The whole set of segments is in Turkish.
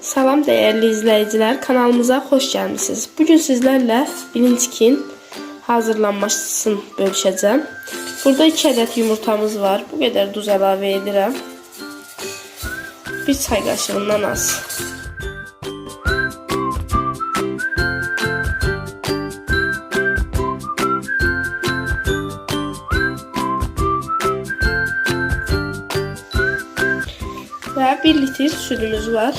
Salam değerli izleyiciler, kanalımıza hoş gelmişsiniz. Bugün sizlerle bilinçkin hazırlanmasını bölüşeceğim. Burada 2 adet yumurtamız var. Bu kadar duz əlavə edirəm. 1 çay qaşığından az. Və 1 litr südümüz var.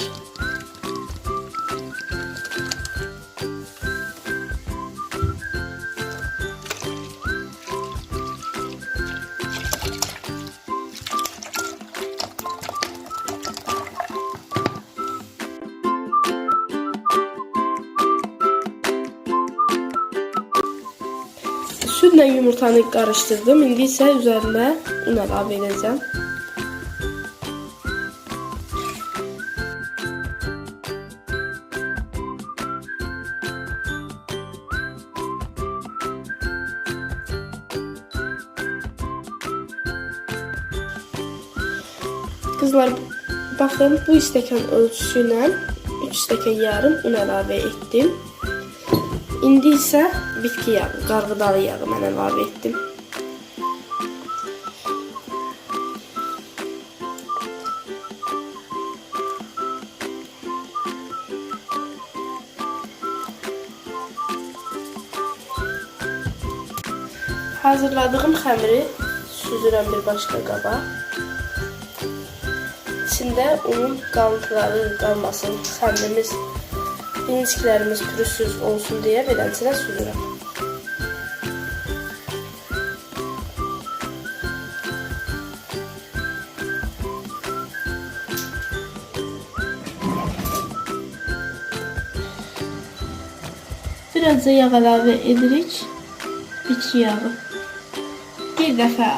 Sütle yumurtanı karıştırdım. İndi ise üzerine un edeceğim. Kızlar bakın bu stəkan ölçüsüyle 3 stəkan yarım un əlavə etdim. İndi isə bitki yağı, qarğıdalı yağı mən əlavə etdim. Hazırladığım xəmiri süzürəm bir başqa qaba. İçində unun qalıntıları qalmasın, xəmirimiz, inciklərimiz pürüzsüz olsun deyə beləsinə süzürəm. Biraz da yağ əlavə edirik. Bitki yağı. Bir dəfə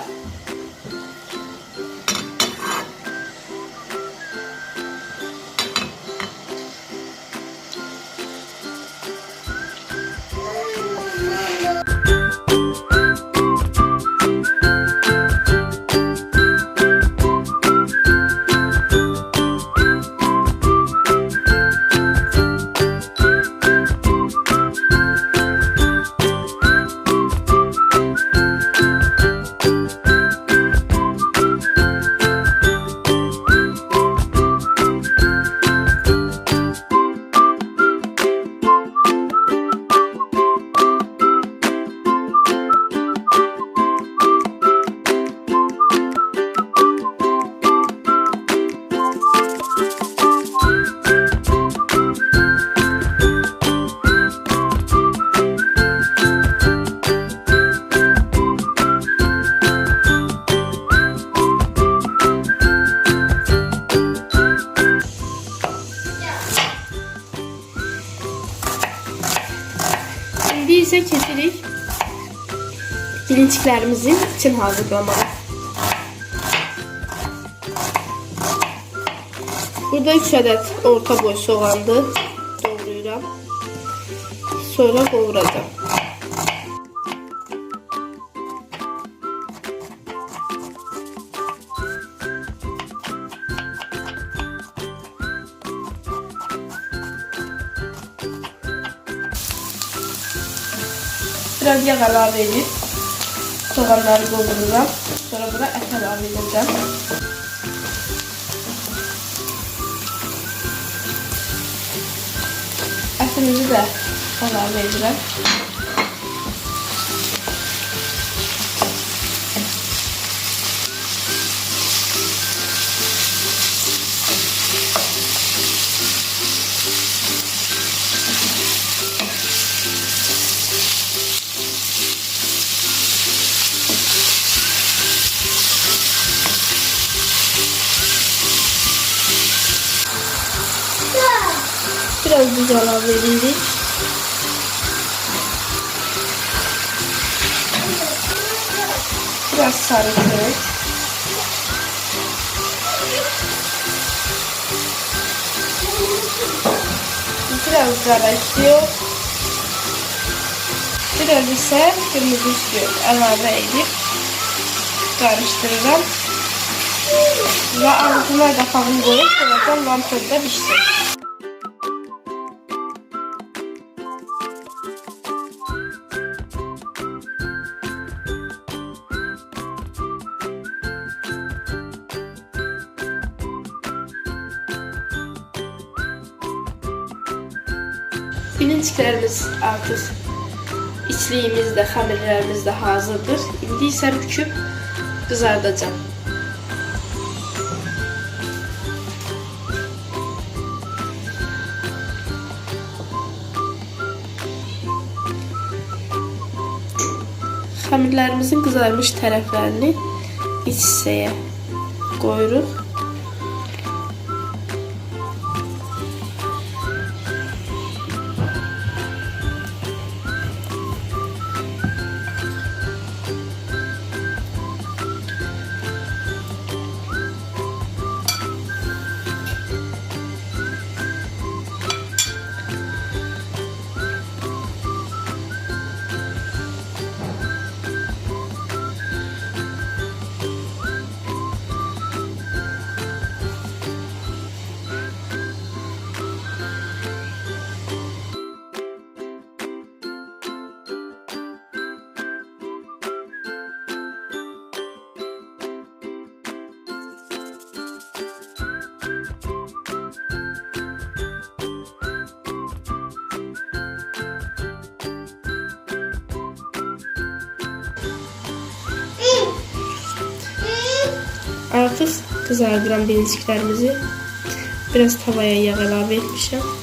İndi isə keçirik bilinçiklərimizin için hazırlamağa. Burada 3 adet orta boy soğandı. Doğrayıram. Sonra qovuracağım. Biraz yağ əlavə edib soğanları qovururam. Sonra buna ət əlavə edəcəm. Ətimizi də əlavə edirəm. Biraz buz edirik. Biraz sarı kök. Biraz istiyor. Biraz isə qırmızı istiyor. Əlavə edib qarışdırıram. Və altına qapağını qoyub Birazdan vantorda pişsin. Bilinçlerimiz artıq içliyimiz də, xəmirlərimiz də hazırdır. İndi isə büküb qızardacağam. Xəmirlərimizin qızarmış tərəflərini iç hissəyə qoyuruq. Artıq qızardıram bilinçiklərimizi. Biraz tavaya yağ əlavə etmişəm.